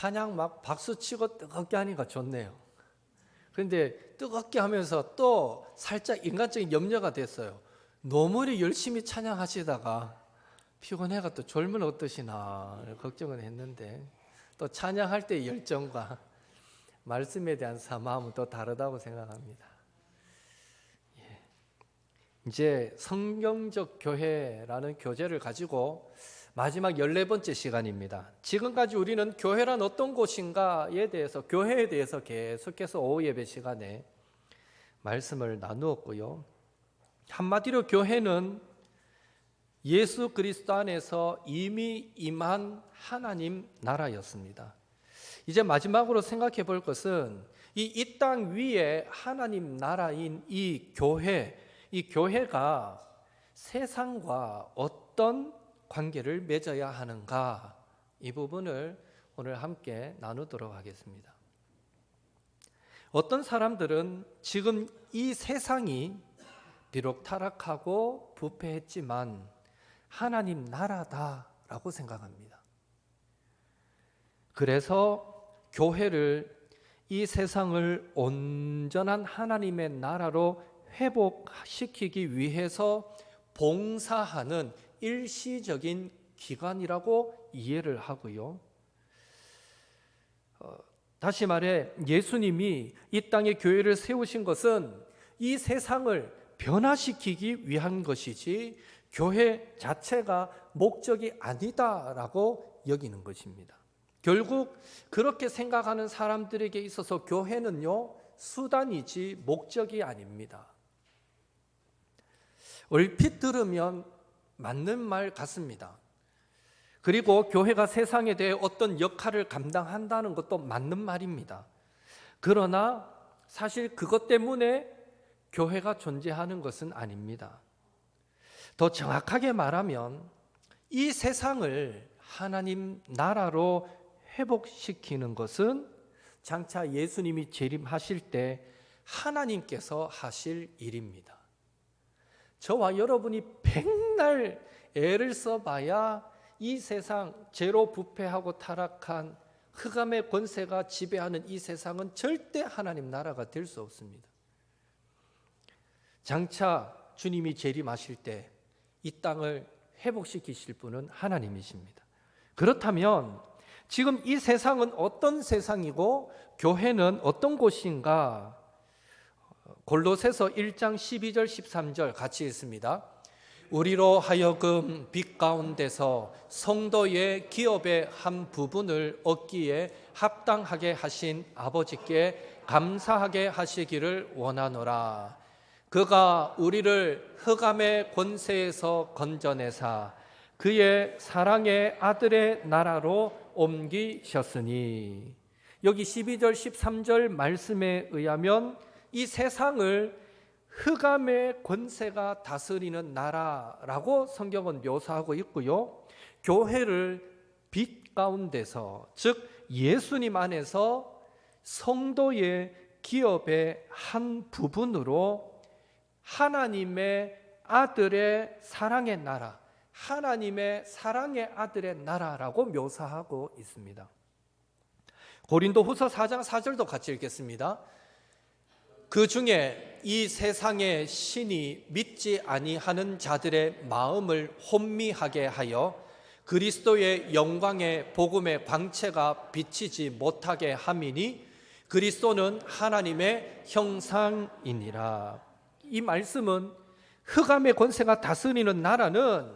찬양 막 박수 치고 뜨겁게 하니까 좋네요. 그런데 뜨겁게 하면서 또 살짝 인간적인 염려가 됐어요. 너무 열심히 찬양하시다가 피곤해가 또 졸면 어떠시나 걱정은 했는데 또 찬양할 때의 열정과 말씀에 대한 사마음은 또 다르다고 생각합니다. 예. 이제 성경적 교회라는 교재를 가지고 마지막 14번째 시간입니다. 지금까지 우리는 교회란 어떤 곳인가에 대해서 교회에 대해서 계속해서 오후 예배 시간에 말씀을 나누었고요. 한마디로 교회는 예수 그리스도 안에서 이미 임한 하나님 나라였습니다. 이제 마지막으로 생각해 볼 것은 이 이 땅 위에 하나님 나라인 이 교회, 이 교회가 세상과 어떤 관계를 맺어야 하는가 이 부분을 오늘 함께 나누도록 하겠습니다. 어떤 사람들은 지금 이 세상이 비록 타락하고 부패했지만 하나님 나라다라고 생각합니다. 그래서 교회를 이 세상을 온전한 하나님의 나라로 회복시키기 위해서 봉사하는 일시적인 기관이라고 이해를 하고요. 어, 다시 말해 예수님이 이 땅에 교회를 세우신 것은 이 세상을 변화시키기 위한 것이지 교회 자체가 목적이 아니다라고 여기는 것입니다. 결국 그렇게 생각하는 사람들에게 있어서 교회는요 수단이지 목적이 아닙니다. 얼핏 들으면 맞는 말 같습니다. 그리고 교회가 세상에 대해 어떤 역할을 감당한다는 것도 맞는 말입니다. 그러나 사실 그것 때문에 교회가 존재하는 것은 아닙니다. 더 정확하게 말하면 이 세상을 하나님 나라로 회복시키는 것은 장차 예수님이 재림하실 때 하나님께서 하실 일입니다. 저와 여러분이 백날 애를 써봐야 이 세상 죄로 부패하고 타락한 흑암의 권세가 지배하는 이 세상은 절대 하나님 나라가 될 수 없습니다. 장차 주님이 재림하실 때 이 땅을 회복시키실 분은 하나님이십니다. 그렇다면 지금 이 세상은 어떤 세상이고 교회는 어떤 곳인가? 골로새서 1장 12절 13절 같이 읽습니다. 우리로 하여금 빛 가운데서 성도의 기업의 한 부분을 얻기에 합당하게 하신 아버지께 감사하게 하시기를 원하노라. 그가 우리를 흑암의 권세에서 건져내사 그의 사랑의 아들의 나라로 옮기셨으니 여기 12절 13절 말씀에 의하면 이 세상을 흑암의 권세가 다스리는 나라라고 성경은 묘사하고 있고요. 교회를 빛 가운데서 즉 예수님 안에서 성도의 기업의 한 부분으로 하나님의 아들의 사랑의 나라, 하나님의 사랑의 아들의 나라라고 묘사하고 있습니다. 고린도 후서 4장 4절도 같이 읽겠습니다. 그 중에 이 세상의 신이 믿지 아니하는 자들의 마음을 혼미하게 하여 그리스도의 영광의 복음의 광채가 비치지 못하게 함이니 그리스도는 하나님의 형상이니라. 이 말씀은 흑암의 권세가 다스리는 나라는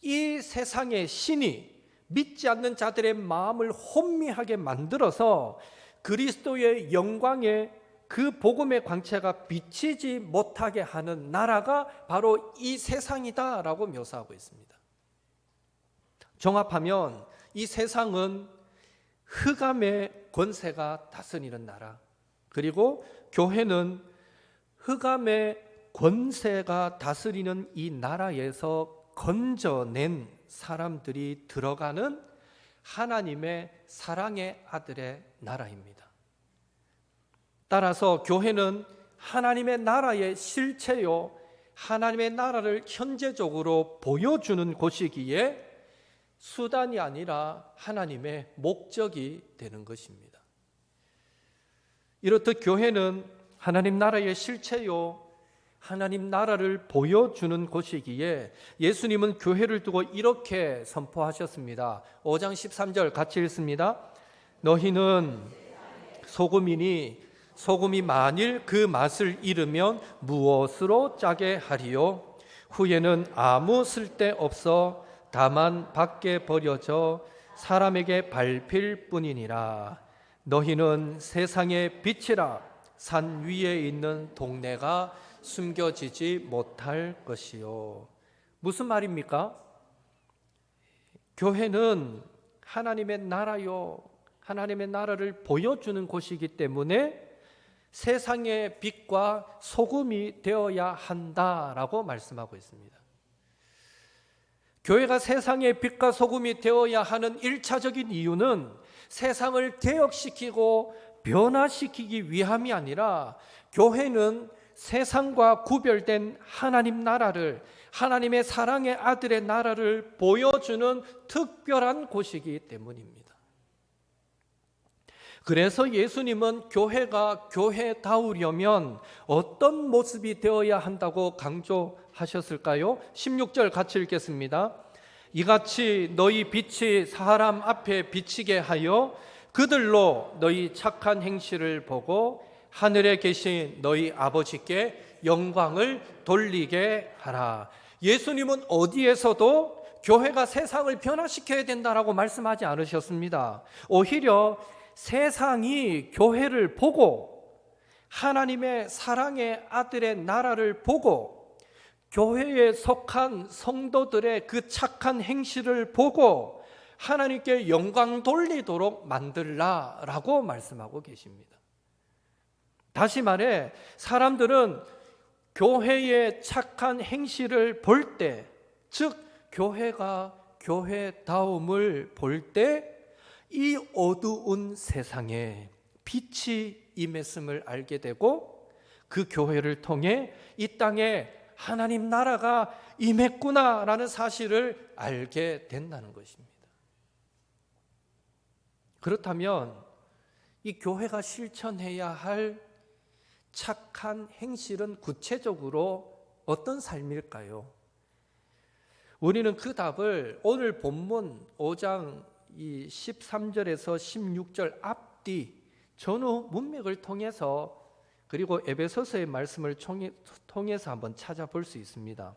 이 세상의 신이 믿지 않는 자들의 마음을 혼미하게 만들어서 그리스도의 영광의 그 복음의 광채가 비치지 못하게 하는 나라가 바로 이 세상이다라고 묘사하고 있습니다. 종합하면 이 세상은 흑암의 권세가 다스리는 나라, 그리고 교회는 흑암의 권세가 다스리는 이 나라에서 건져낸 사람들이 들어가는 하나님의 사랑의 아들의 나라입니다. 따라서 교회는 하나님의 나라의 실체요, 하나님의 나라를 현재적으로 보여주는 곳이기에 수단이 아니라 하나님의 목적이 되는 것입니다. 이렇듯 교회는 하나님 나라의 실체요, 하나님 나라를 보여주는 곳이기에 예수님은 교회를 두고 이렇게 선포하셨습니다. 5장 13절 같이 읽습니다. 너희는 소금이니 소금이 만일 그 맛을 잃으면 무엇으로 짜게 하리요? 후에는 아무 쓸데 없어 다만 밖에 버려져 사람에게 밟힐 뿐이니라. 너희는 세상의 빛이라 산 위에 있는 동네가 숨겨지지 못할 것이요. 무슨 말입니까? 교회는 하나님의 나라요. 하나님의 나라를 보여주는 곳이기 때문에 세상의 빛과 소금이 되어야 한다라고 말씀하고 있습니다. 교회가 세상의 빛과 소금이 되어야 하는 일차적인 이유는 세상을 개혁시키고 변화시키기 위함이 아니라 교회는 세상과 구별된 하나님 나라를 하나님의 사랑의 아들의 나라를 보여주는 특별한 곳이기 때문입니다. 그래서 예수님은 교회가 교회다우려면 어떤 모습이 되어야 한다고 강조하셨을까요? 16절 같이 읽겠습니다. 이같이 너희 빛이 사람 앞에 비치게 하여 그들로 너희 착한 행실을 보고 하늘에 계신 너희 아버지께 영광을 돌리게 하라. 예수님은 어디에서도 교회가 세상을 변화시켜야 된다라고 말씀하지 않으셨습니다. 오히려 세상이 교회를 보고 하나님의 사랑의 아들의 나라를 보고 교회에 속한 성도들의 그 착한 행실을 보고 하나님께 영광 돌리도록 만들라라고 말씀하고 계십니다. 다시 말해 사람들은 교회의 착한 행실을 볼 때, 즉 교회가 교회다움을 볼 때 이 어두운 세상에 빛이 임했음을 알게 되고 그 교회를 통해 이 땅에 하나님 나라가 임했구나라는 사실을 알게 된다는 것입니다. 그렇다면 이 교회가 실천해야 할 착한 행실은 구체적으로 어떤 삶일까요? 우리는 그 답을 오늘 본문 5장 이 13절에서 16절 앞뒤 전후 문맥을 통해서 그리고 에베소서의 말씀을 통해서 한번 찾아볼 수 있습니다.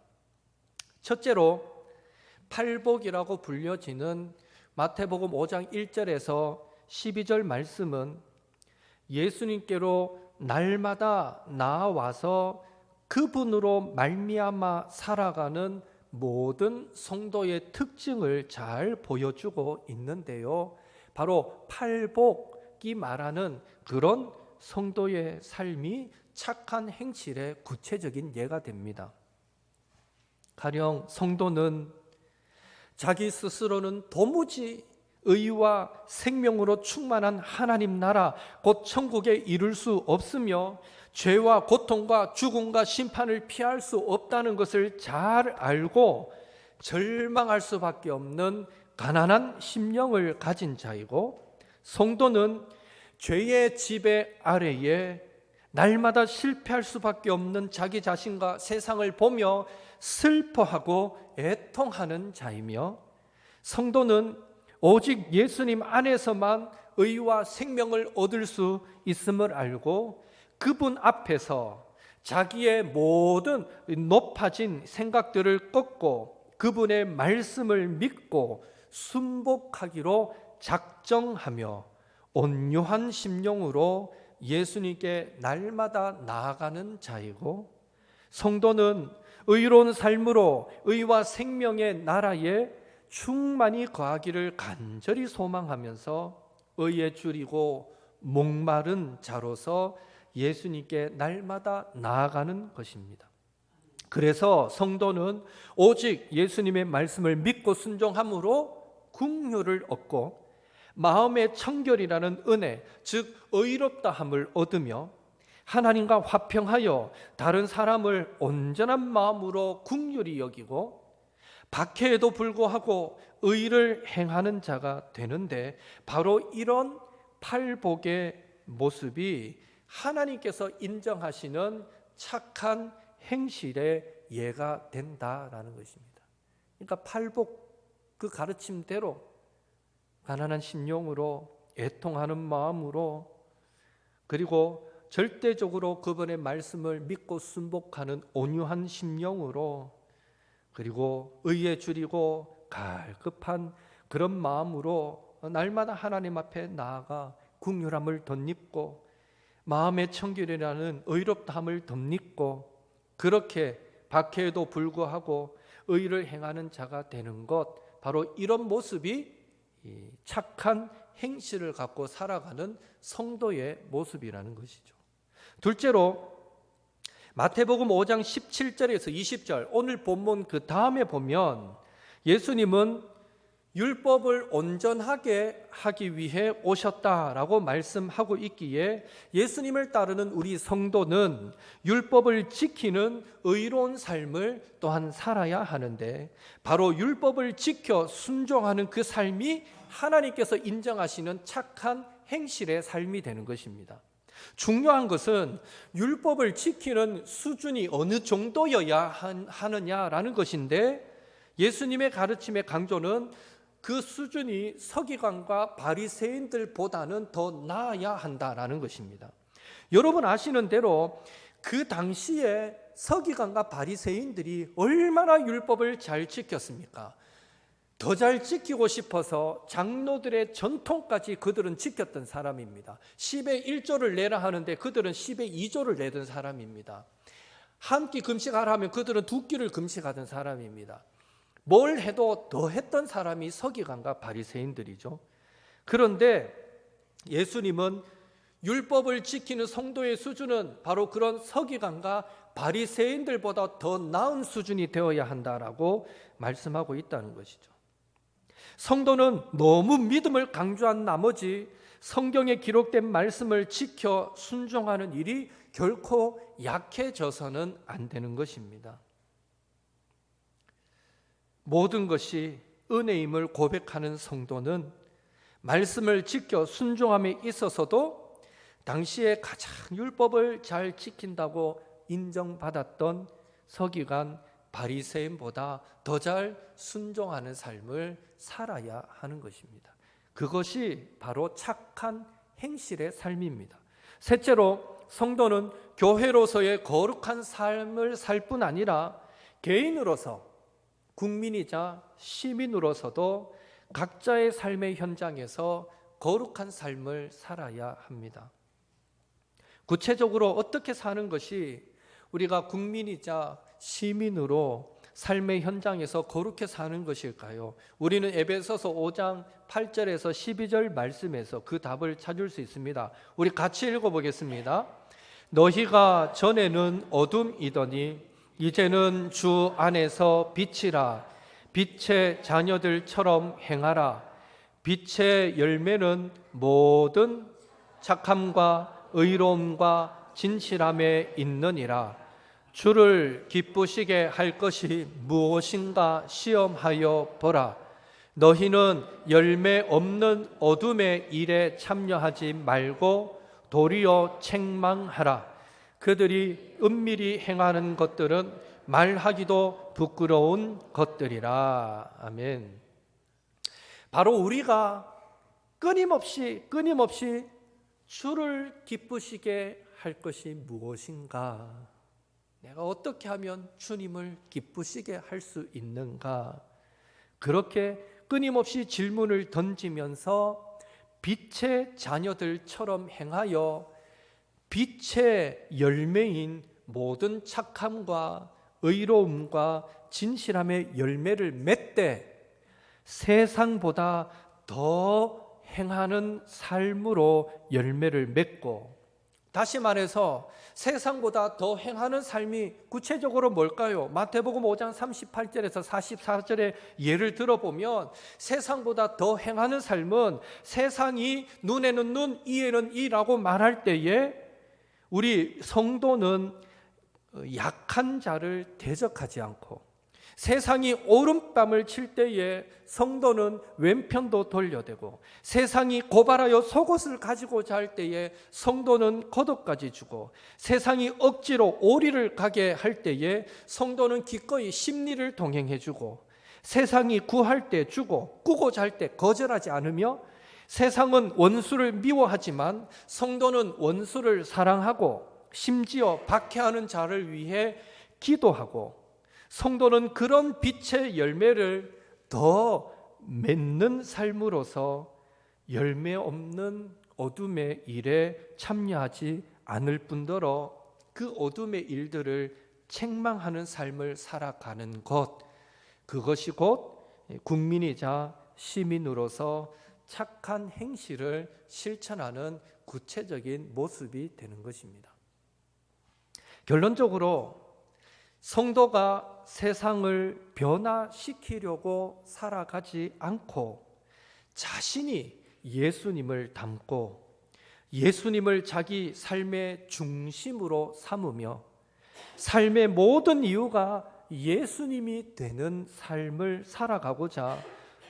첫째로 팔복이라고 불려지는 마태복음 5장 1절에서 12절 말씀은 예수님께로 날마다 나와서 그분으로 말미암아 살아가는 모든 성도의 특징을 잘 보여주고 있는데요. 바로 팔복이 말하는 그런 성도의 삶이 착한 행실의 구체적인 예가 됩니다. 가령 성도는 자기 스스로는 도무지 의와 생명으로 충만한 하나님 나라 곧 천국에 이룰 수 없으며 죄와 고통과 죽음과 심판을 피할 수 없다는 것을 잘 알고 절망할 수밖에 없는 가난한 심령을 가진 자이고 성도는 죄의 지배 아래에 날마다 실패할 수밖에 없는 자기 자신과 세상을 보며 슬퍼하고 애통하는 자이며 성도는 오직 예수님 안에서만 의와 생명을 얻을 수 있음을 알고 그분 앞에서 자기의 모든 높아진 생각들을 꺾고 그분의 말씀을 믿고 순복하기로 작정하며 온유한 심령으로 예수님께 날마다 나아가는 자이고 성도는 의로운 삶으로 의와 생명의 나라에 충만히 거하기를 간절히 소망하면서 의에 줄이고 목마른 자로서 예수님께 날마다 나아가는 것입니다. 그래서 성도는 오직 예수님의 말씀을 믿고 순종함으로 국류를 얻고 마음의 청결이라는 은혜, 즉 의롭다함을 얻으며 하나님과 화평하여 다른 사람을 온전한 마음으로 국률이 여기고 박해에도 불구하고 의를 행하는 자가 되는데 바로 이런 팔복의 모습이 하나님께서 인정하시는 착한 행실의 예가 된다라는 것입니다. 그러니까 팔복 그 가르침대로 가난한 심령으로 애통하는 마음으로 그리고 절대적으로 그분의 말씀을 믿고 순복하는 온유한 심령으로 그리고 의에 줄이고 갈급한 그런 마음으로 날마다 하나님 앞에 나아가 국률함을 덧입고 마음의 청결이라는 의롭다함을 덧입고 그렇게 박해에도 불구하고 의를 행하는 자가 되는 것 바로 이런 모습이 이 착한 행실을 갖고 살아가는 성도의 모습이라는 것이죠. 둘째로 마태복음 5장 17절에서 20절 오늘 본문 그 다음에 보면 예수님은 율법을 온전하게 하기 위해 오셨다라고 말씀하고 있기에 예수님을 따르는 우리 성도는 율법을 지키는 의로운 삶을 또한 살아야 하는데 바로 율법을 지켜 순종하는 그 삶이 하나님께서 인정하시는 착한 행실의 삶이 되는 것입니다. 중요한 것은 율법을 지키는 수준이 어느 정도여야 하느냐라는 것인데 예수님의 가르침의 강조는 그 수준이 서기관과 바리새인들보다는 더 나아야 한다라는 것입니다. 여러분 아시는 대로 그 당시에 서기관과 바리새인들이 얼마나 율법을 잘 지켰습니까? 더 잘 지키고 싶어서 장로들의 전통까지 그들은 지켰던 사람입니다. 10의 1조를 내라 하는데 그들은 10의 2조를 내던 사람입니다. 한 끼 금식하라 하면 그들은 두 끼를 금식하던 사람입니다. 뭘 해도 더 했던 사람이 서기관과 바리새인들이죠. 그런데 예수님은 율법을 지키는 성도의 수준은 바로 그런 서기관과 바리새인들보다 더 나은 수준이 되어야 한다라고 말씀하고 있다는 것이죠. 성도는 너무 믿음을 강조한 나머지 성경에 기록된 말씀을 지켜 순종하는 일이 결코 약해져서는 안 되는 것입니다. 모든 것이 은혜임을 고백하는 성도는 말씀을 지켜 순종함에 있어서도 당시에 가장 율법을 잘 지킨다고 인정받았던 서기관 바리새인보다 더 잘 순종하는 삶을 살아야 하는 것입니다. 그것이 바로 착한 행실의 삶입니다. 셋째로 성도는 교회로서의 거룩한 삶을 살 뿐 아니라 개인으로서 국민이자 시민으로서도 각자의 삶의 현장에서 거룩한 삶을 살아야 합니다. 구체적으로 어떻게 사는 것이 우리가 국민이자 시민으로 삶의 현장에서 거룩해 사는 것일까요? 우리는 에베소서 5장 8절에서 12절 말씀에서 그 답을 찾을 수 있습니다. 우리 같이 읽어 보겠습니다. 너희가 전에는 어둠이더니 이제는 주 안에서 빛이라. 빛의 자녀들처럼 행하라. 빛의 열매는 모든 착함과 의로움과 진실함에 있느니라. 주를 기쁘시게 할 것이 무엇인가 시험하여 보라. 너희는 열매 없는 어둠의 일에 참여하지 말고 도리어 책망하라 그들이 은밀히 행하는 것들은 말하기도 부끄러운 것들이라. 아멘. 바로 우리가 끊임없이 끊임없이 주를 기쁘시게 할 것이 무엇인가? 내가 어떻게 하면 주님을 기쁘시게 할 수 있는가? 그렇게 끊임없이 질문을 던지면서 빛의 자녀들처럼 행하여 빛의 열매인 모든 착함과 의로움과 진실함의 열매를 맺되 세상보다 더 행하는 삶으로 열매를 맺고 다시 말해서 세상보다 더 행하는 삶이 구체적으로 뭘까요? 마태복음 5장 38절에서 44절의 예를 들어보면 세상보다 더 행하는 삶은 세상이 눈에는 눈, 이에는 이라고 말할 때에 우리 성도는 약한 자를 대적하지 않고 세상이 오른밤을 칠 때에 성도는 왼편도 돌려대고 세상이 고발하여 속옷을 가지고 잘 때에 성도는 겉옷까지 주고 세상이 억지로 오리를 가게 할 때에 성도는 기꺼이 심리를 동행해 주고 세상이 구할 때 주고 꾸고 잘 때 거절하지 않으며 세상은 원수를 미워하지만 성도는 원수를 사랑하고 심지어 박해하는 자를 위해 기도하고 성도는 그런 빛의 열매를 더 맺는 삶으로서 열매 없는 어둠의 일에 참여하지 않을 뿐더러 그 어둠의 일들을 책망하는 삶을 살아가는 것. 그것이 곧 국민이자 시민으로서 착한 행실을 실천하는 구체적인 모습이 되는 것입니다. 결론적으로 성도가 세상을 변화시키려고 살아가지 않고 자신이 예수님을 닮고 예수님을 자기 삶의 중심으로 삼으며 삶의 모든 이유가 예수님이 되는 삶을 살아가고자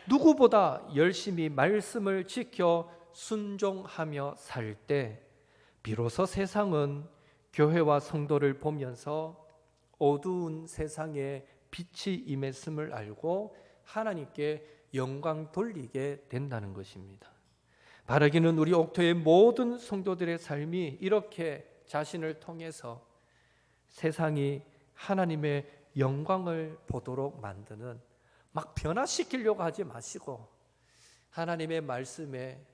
누구보다 열심히 말씀을 지켜 순종하며 살 때 비로소 세상은 교회와 성도를 보면서 어두운 세상에 빛이 임했음을 알고 하나님께 영광 돌리게 된다는 것입니다. 바라기는 우리 옥토의 모든 성도들의 삶이 이렇게 자신을 통해서 세상이 하나님의 영광을 보도록 만드는 막 변화시키려고 하지 마시고 하나님의 말씀에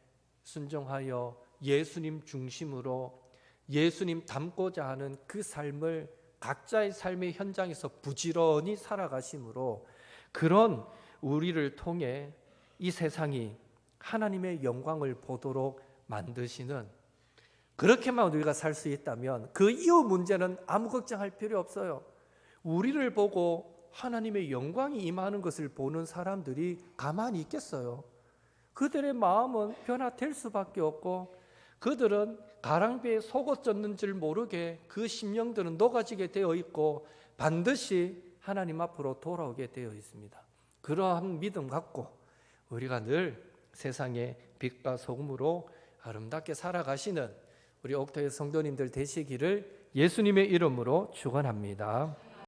순종하여 예수님 중심으로 예수님 닮고자 하는 그 삶을 각자의 삶의 현장에서 부지런히 살아가심으로 그런 우리를 통해 이 세상이 하나님의 영광을 보도록 만드시는 그렇게만 우리가 살 수 있다면 그 이후 문제는 아무 걱정할 필요 없어요. 우리를 보고 하나님의 영광이 임하는 것을 보는 사람들이 가만히 있겠어요. 그들의 마음은 변화될 수밖에 없고 그들은 가랑비에 속옷 젖는 줄 모르게 그 심령들은 녹아지게 되어 있고 반드시 하나님 앞으로 돌아오게 되어 있습니다. 그러한 믿음 갖고 우리가 늘 세상의 빛과 소금으로 아름답게 살아가시는 우리 옥토의 성도님들 되시기를 예수님의 이름으로 축원합니다.